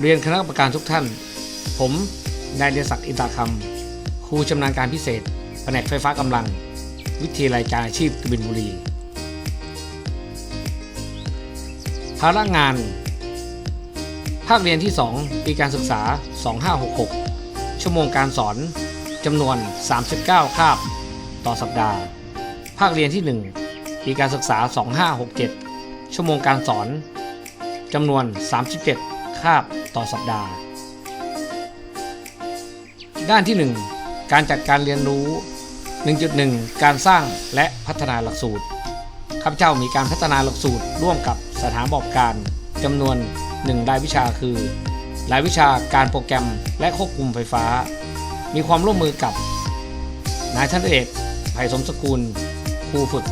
เรียนคณะกรรมการทุกท่าน ผมนายเรียนศักดิ์อินตาคำครูชำนาญการพิเศษแผนกไฟฟ้ากำลัง วิทยาลัยการอาชีพกบินบุรี ภาระงาน ภาคเรียนที่ 2 ปีการศึกษา 2566 ชั่วโมงการสอนจำนวน 39 คาบ ต่อสัปดาห์ ภาคเรียนที่ 1 ปีการศึกษา 2567 ชั่วโมงการสอนจำนวน 37 คาบต่อสัปดาห์ ด้านที่ 1 การจัดการเรียนรู้ 1.1 การสร้างและพัฒนาหลักสูตรข้าพเจ้ามีการพัฒนาหลักสูตรร่วมกับสถานประกอบการจำนวน 1 รายวิชาคือ รายวิชาการโปรแกรมและควบคุมไฟฟ้า มีความร่วมมือกับ นายท่านเอกไผ่สมสกุลครูฝึก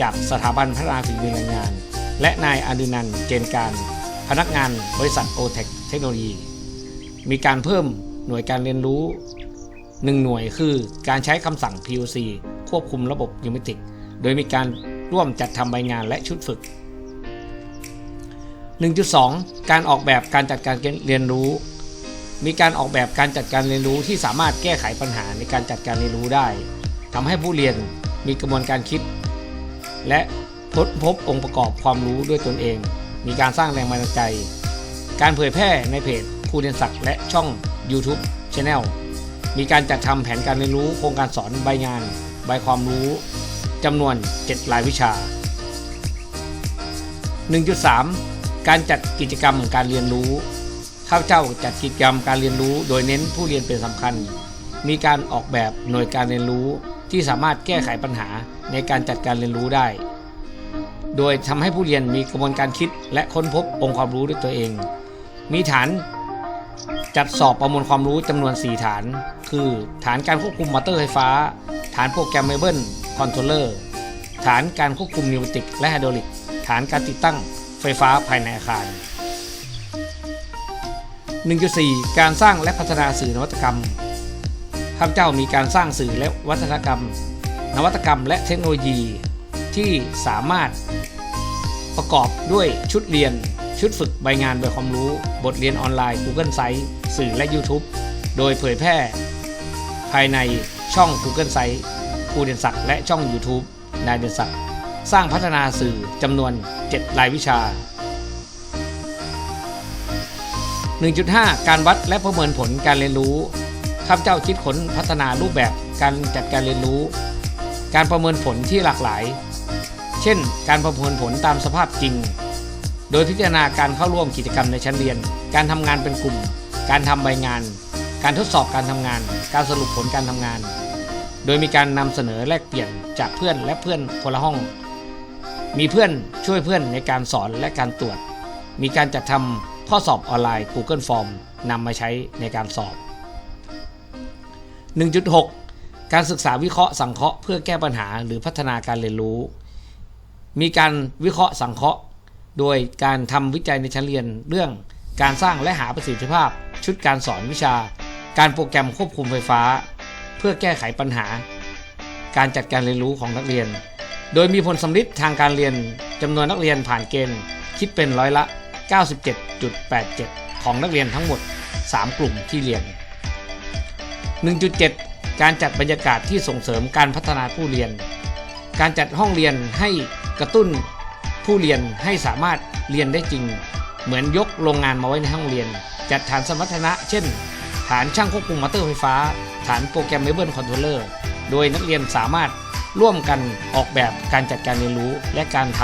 จากสถาบันพัฒนาฝีมือแรงงาน และนายอดุนันท์เจนการ พนักงานบริษัทโอเทคเทคโนโลยี มีการเพิ่มหน่วยการเรียนรู้ 1 หน่วยคือการใช้คำสั่ง POC ควบคุมระบบยูมิติก โดยมีการร่วมจัดทำใบงานและชุดฝึก 1.2 การออกแบบการจัดการเรียนรู้ มีการออกแบบการจัดการเรียนรู้ที่สามารถแก้ไขปัญหาในการจัดการเรียนรู้ได้ทำให้ผู้เรียนมีกระบวนการคิด และพบพบองค์ประกอบความรู้ด้วยตนเอง มีการสร้างแรงบันดาลใจ การเผยแพร่ในเพจครูเรียนศักดิ์และช่อง YouTube Channel มีการจัดทำแผนการเรียนรู้โครงการสอนใบงาน ใบความรู้จำนวน 7 รายวิชา 1.3 การจัดกิจกรรมการเรียนรู้ ข้าพเจ้าจัดกิจกรรมการเรียนรู้ โดยเน้นผู้เรียนเป็นสำคัญ มีการออกแบบหน่วยการเรียนรู้ที่สามารถแก้ไขปัญหาในการจัดการเรียนรู้ได้ โดยทำให้ผู้เรียนมีกระบวนการคิดและค้นพบองค์ความรู้ด้วยตัวเอง มีฐานจัดสอบประมวลความรู้จำนวน 4 ฐาน คือฐานการควบคุมมอเตอร์ไฟฟ้า ฐานโปรแกรมเมเบิลคอนโทรลเลอร์ ฐานการควบคุมนิวติกและไฮดรอลิก ฐานการติดตั้งไฟฟ้าภายในอาคาร 1.4 การสร้างและพัฒนาสื่อนวัตกรรม ข้าพเจ้ามีการสร้างสื่อและวัฒนกรรม นวัตกรรมและเทคโนโลยีที่สามารถ ประกอบด้วยชุดเรียน ชุดฝึกใบงานใบความรู้ บทเรียนออนไลน์ Google Site สื่อและ YouTube โดยเผยแพร่ ภายในช่อง Google Site ครูเดียนศักดิ์และช่อง YouTube นายเดียนศักดิ์สร้างพัฒนาสื่อจำนวน 7 รายวิชา 1.5 การวัดและประเมินผลการเรียนรู้ข้าพเจ้าคิดค้นพัฒนารูปแบบการจัดการเรียนรู้ การประเมินผลที่หลากหลาย ช่น การประเมินผลตามสภาพจริง โดยพิจารณาการเข้าร่วมกิจกรรมในชั้นเรียน การทำงานเป็นกลุ่ม การทำใบงาน การทดสอบการทำงาน การสรุปผลการทำงาน โดยมีการนำเสนอแลกเปลี่ยนจากเพื่อนและเพื่อนคนละห้อง มีเพื่อนช่วยเพื่อนในการสอนและการตรวจ มีการจัดทำข้อสอบออนไลน์ Google Form นำมาใช้ในการสอบ 1.6 การศึกษาวิเคราะห์สังเคราะห์เพื่อแก้ปัญหาหรือพัฒนาการเรียนรู้ มีการวิเคราะห์สังเคราะห์ โดยการทำวิจัยในชั้นเรียนเรื่องการสร้างและหาประสิทธิภาพ ชุดการสอนวิชา การโปรแกรมควบคุมไฟฟ้า เพื่อแก้ไขปัญหา การจัดการเรียนรู้ของนักเรียน โดยมีผลสำลิดทางการเรียนจำนวนนักเรียนผ่านเกณฑ์ คิดเป็นร้อยละ 97.87 ของนักเรียนทั้งหมด 3 กลุ่มที่เรียน 1.7 การจัดบรรยากาศที่ส่งเสริมการพัฒนาผู้เรียน การจัดห้องเรียนให้ กระตุ้นผู้เรียนให้สามารถเรียนได้จริง เหมือนยกโรงงานมาไว้ในห้องเรียน จัดฐานสมรรถนะ เช่น ฐานช่างควบคุมมอเตอร์ไฟฟ้า ฐานโปรแกรมเมเบิลคอนโทรลเลอร์โดยนักเรียนสามารถร่วมกันออกแบบการจัดการเรียนรู้และการท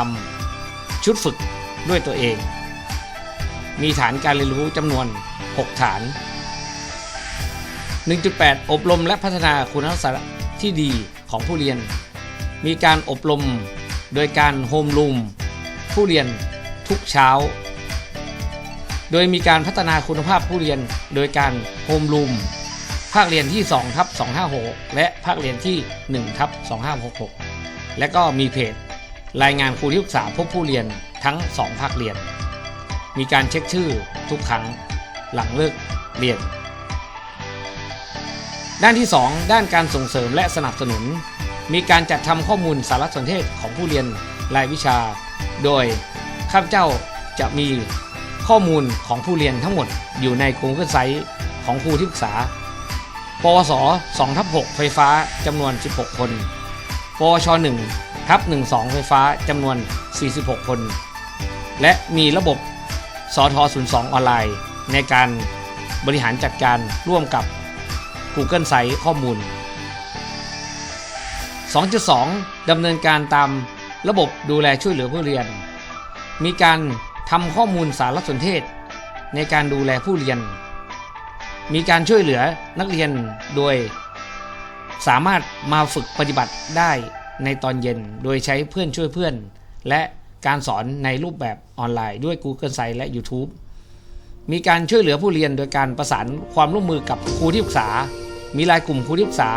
ำชุดฝึกด้วยตัวเอง มีฐานการเรียนรู้จำนวน 6 ฐาน 1.8 อบรมและพัฒนาคุณลักษณะที่ดีของผู้เรียน มีการอบรม โดยการโฮมรูมผู้เรียนทุกเช้า โดยมีการพัฒนาคุณภาพผู้เรียนโดยการโฮมรูมภาคเรียนที่2ทับ256 และภาคเรียนที่1ทับ2566 และก็มีเพจ รายงานครูที่ปรึกษาพบผู้เรียนทั้ง 2 ภาคเรียน มีการเช็คชื่อทุกครั้งหลังเลิกเรียน ด้านที่ 2 ด้านการส่งเสริมและสนับสนุน มีการจัดทำข้อมูลสารสนเทศของผู้เรียนรายวิชา โดยข้าพเจ้าจะมีข้อมูลของผู้เรียนทั้งหมดอยู่ใน Google Site ของครูที่ปรึกษา ปวส2ทับ6ไฟฟ้าจำนวน 16 คน ปวช1ทับ12 ไฟฟ้าจำนวน 46 คน และมีระบบสท02 ออนไลน์ ในการบริหารจัดการร่วมกับ Google Site ข้อมูล 2.2 ดำเนินการตามระบบดูแลช่วยเหลือผู้เรียน มีการทำข้อมูลสารสนเทศ ในการดูแลผู้เรียน มีการช่วยเหลือนักเรียนโดย สามารถมาฝึกปฏิบัติได้ในตอนเย็นโดยใช้เพื่อนช่วยเพื่อน และการสอนในรูปแบบออนไลน์ด้วย Google Site และ YouTube มีการช่วยเหลือผู้เรียนโดยการประสานความร่วมมือกับครูที่ปรึกษา มีรายกลุ่มครูที่ปรึกษา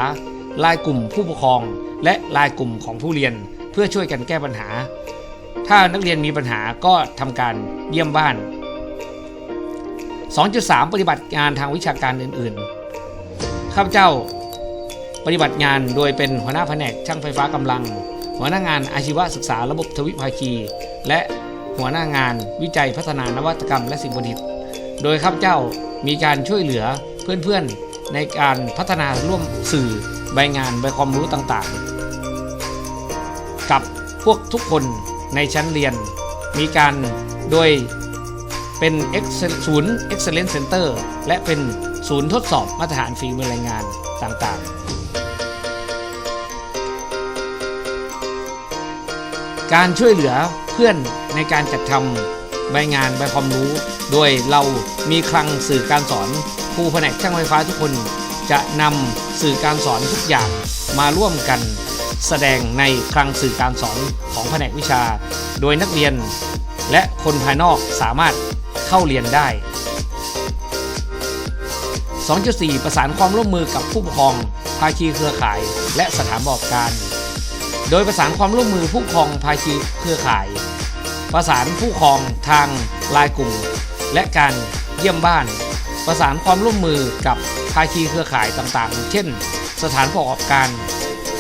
รายกลุ่มผู้ปกครอง และรายกลุ่มของผู้เรียนเพื่อช่วยกันแก้ปัญหา ถ้านักเรียนมีปัญหาก็ทำการเยี่ยมบ้าน 2.3 ปฏิบัติงานทางวิชาการอื่นๆ ข้าพเจ้าปฏิบัติงานโดยเป็นหัวหน้าแผนกช่างไฟฟ้ากำลัง หัวหน้างานอาชีวศึกษาระบบทวิภาคี และหัวหน้างานวิจัยพัฒนานวัตกรรมและสิ่งประดิษฐ์ โดยข้าพเจ้ามีการช่วยเหลือเพื่อนๆในการพัฒนาร่วมสื่อ ใบงานใบความรู้ต่างๆ กับพวกทุกคนในชั้นเรียน มีการโดยเป็นศูนย์ Excellence Center และเป็นศูนย์ทดสอบมาตรฐานฝีมือแรงงานต่างๆ การช่วยเหลือเพื่อนในการจัดทำใบงานใบความรู้ โดยเรามีคลังสื่อการสอนครูแผนกช่างไฟฟ้าทุกคน จะนำสื่อการสอนทุกอย่างมาร่วมกัน แสดงในคลังสื่อการสอนของแผนกวิชา โดยนักเรียน และคนภายนอกสามารถเข้าเรียนได้ 2.4 ประสานความร่วมมือกับผู้ปกครอง ภาคีเครือข่าย และสถานประกอบการ โดยประสานความร่วมมือผู้ปกครองภาคีเครือข่าย ประสานผู้ปกครองทางไลายกลุ่ม และการเยี่ยมบ้าน ประสานความร่วมมือกับ ภาคีเครือข่ายต่างๆ เช่น สถานประกอบการ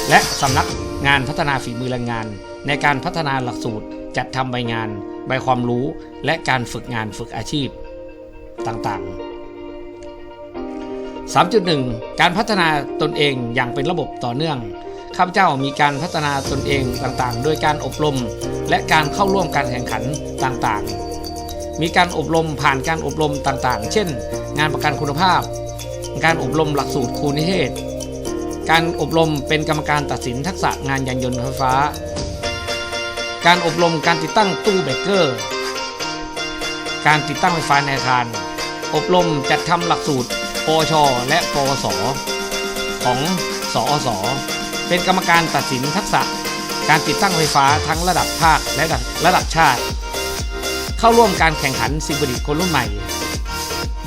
และสำนักงานพัฒนาฝีมือแรงงาน ในการพัฒนาหลักสูตร จัดทำใบงาน ใบความรู้และการฝึกงานฝึกอาชีพต่างๆ3.1 การพัฒนาตนเองอย่างเป็นระบบต่อเนื่อง ข้าพเจ้ามีการพัฒนาตนเองต่างๆ โดยการอบรม และการเข้าร่วมการแข่งขันต่างๆ มีการอบรมผ่านการอบรมต่างๆ เช่น งานประกันคุณภาพ การอบรมหลักสูตรครูนิเทศ การอบรมเป็นกรรมการตัดสินทักษะงานยานยนต์ไฟฟ้า การอบรมการติดตั้งตู้เบรกเกอร์ การติดตั้งไฟฟ้าในอาคาร อบรมจัดทำหลักสูตรปชและปวส ของสอสเป็นกรรมการตัดสินทักษะการติดตั้งไฟฟ้าทั้งระดับภาคและระดับชาติ เข้าร่วมการแข่งขันสิ่งประดิษฐ์คนรุ่นใหม่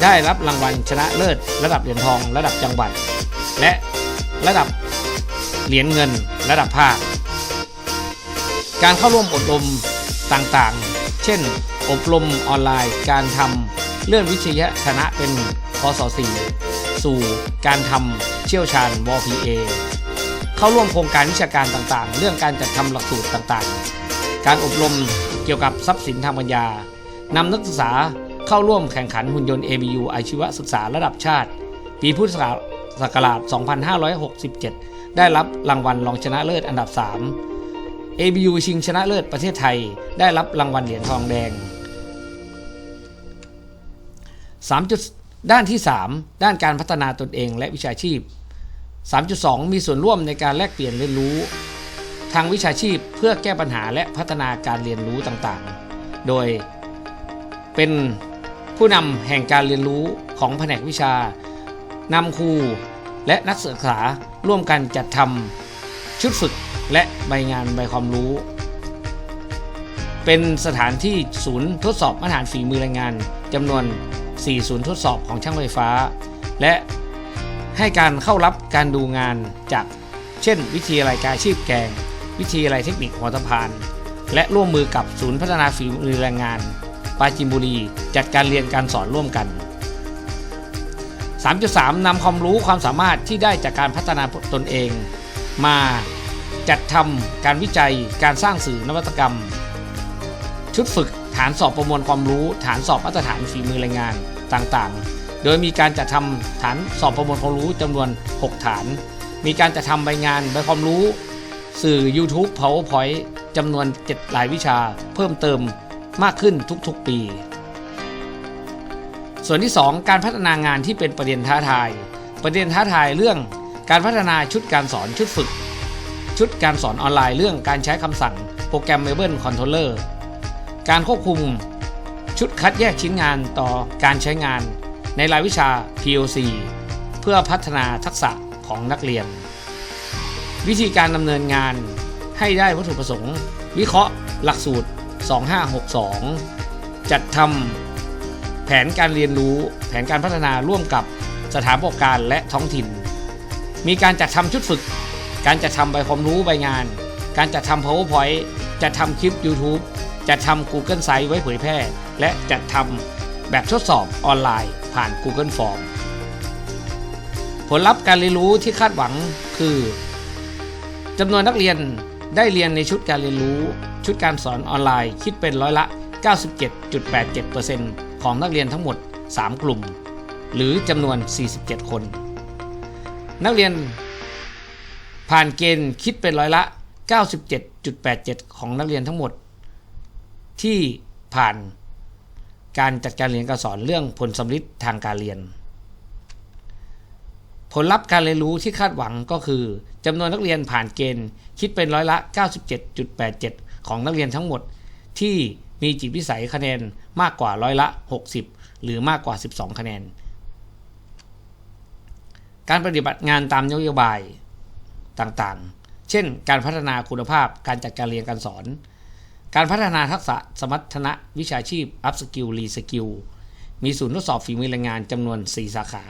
ได้รับรางวัลชนะเลิศ ระดับเหรียญทองระดับจังหวัด และระดับเหรียญเงินระดับภาค การเข้าร่วมอบรมต่างๆ เช่น อบรมออนไลน์ การทำเลื่อนวิชยคณะเป็นพศ4สู่การทำเชี่ยวชาญว PA เข้าร่วมโครงการวิชาการต่างๆ เรื่องการจัดทำหลักสูตรต่างๆ การอบรมเกี่ยวกับทรัพย์สินทางปัญญานำนักศึกษา เข้าร่วมแข่งขันหุ่นยนต์ ABU อาชีวศึกษาระดับชาติ ปีพุทธศักราช 2567 ได้รับรางวัลรองชนะเลิศอันดับ 3 ABU ชิงชนะเลิศประเทศไทย ได้รับรางวัลเหรียญทองแดง 3. จุดด้านที่ 3 ด้านการพัฒนาตนเองและวิชาชีพ 3.2 มีส่วนร่วมในการแลกเปลี่ยนเรียนรู้ ทางวิชาชีพเพื่อแก้ปัญหาและพัฒนาการเรียนรู้ต่างๆ โดยเป็น ผู้นำแห่งการเรียนรู้ของแผนกวิชานำครูและนักศึกษาร่วมกันจัดทำชุดฝึกและใบงานใบความรู้ เป็นสถานที่ศูนย์ทดสอบมาตรฐานฝีมือแรงงานจำนวน 4 ศูนย์ทดสอบของช่างไฟฟ้า และให้การเข้ารับการดูงานจากเช่น วิทยาลัยการชีพแกง วิทยาลัยเทคนิคหัวตะพาน และร่วมมือกับศูนย์พัฒนาฝีมือแรงงาน ปราจินบุรี จัดการเรียนการสอนร่วมกัน 3.3นำความรู้ความสามารถที่ได้จากการพัฒนาตนเอง มาจัดทำการวิจัยการสร้างสื่อนวัตกรรม ชุดฝึกฐานสอบประมวลความรู้ ฐานสอบมาตรฐานฝีมือแรงงานต่างๆ โดยมีการจัดทำฐานสอบประมวลความรู้จำนวน 6 ฐาน มีการจัดทำใบงานใบความรู้ สื่อ YouTube PowerPoint จำนวน7รายวิชา เพิ่มเติม มากขึ้นทุกๆปี ส่วนที่ 2 การพัฒนางานที่เป็นประเด็นท้าทาย ประเด็นท้าทายเรื่องการพัฒนาชุดการสอนชุดฝึก ชุดการสอนออนไลน์เรื่องการใช้คำสั่งโปรแกรม Mable Controller การควบคุมชุดคัดแยกชิ้นงานต่อการใช้งานในรายวิชา POC เพื่อพัฒนาทักษะของนักเรียน วิธีการดำเนินงานให้ได้วัตถุประสงค์ วิเคราะห์หลักสูตร 2562 จัดทำแผนการเรียนรู้แผนการพัฒนาร่วมกับสถานประกอบการและท้องถิ่น มีการจัดทำชุดฝึก การจัดทำใบความรู้ใบงาน การจัดทำ powerpoint จัดทำคลิป YouTube จัดทำ Google Site ไว้เผยแพร่ และจัดทำแบบทดสอบออนไลน์ผ่าน Google Form ผลลัพธ์การเรียนรู้ที่คาดหวังคือจำนวนนักเรียนได้เรียนในชุดการเรียนรู้ ชุดการสอนออนไลน์คิดเป็นร้อยละ 97.87%ของนักเรียนทั้งหมด 3 กลุ่ม หรือจำนวน 47 คน นักเรียนผ่านเกณฑ์คิดเป็นร้อยละ 97.87 ของนักเรียนทั้งหมด ที่ผ่านการจัดการเรียนการสอนเรื่องผลสำลิดทางการเรียน ผลลัพธ์การเรียนรู้ที่คาดหวังก็คือจำนวนนักเรียนผ่านเกณฑ์คิดเป็นร้อยละ 97.87 ของนักเรียนทั้งหมด ที่มีจิตวิสัยคะแนนมากกว่าร้อยละ 60 หรือมากกว่า 12 คะแนน การปฏิบัติงานตามนโยบายต่างๆ เช่น การพัฒนาคุณภาพ การจัดการเรียนการสอน การพัฒนาทักษะสมรรถนะวิชาชีพ อัพสกิล รีสกิล มีศูนย์ทดสอบฝีมือแรงงานจำนวน 4 สาขา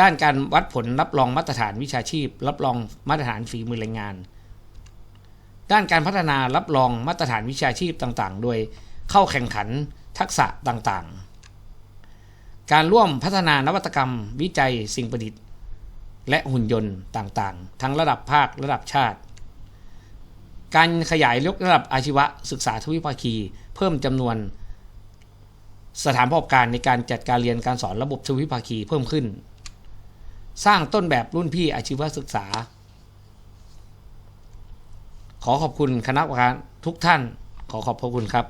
ด้านการวัดผลรับรองมาตรฐานวิชาชีพ รับรองมาตรฐานฝีมือแรงงาน ด้านการพัฒนารับรองมาตรฐานวิชาชีพต่างๆ โดยเข้าแข่งขันทักษะต่างๆ การร่วมพัฒนานวัตกรรม วิจัยสิ่งประดิษฐ์ และหุ่นยนต์ต่างๆ ทั้งระดับภาคระดับชาติ การขยายยกระดับอาชีวะศึกษาทวิภาคี เพิ่มจำนวน สถานประกอบการในการจัดการเรียนการสอนระบบทวิภาคีเพิ่มขึ้น สร้างต้นแบบรุ่นพี่อาชีวศึกษา ขอขอบคุณคณะกรรมการทุกท่าน ขอขอบพระคุณครับ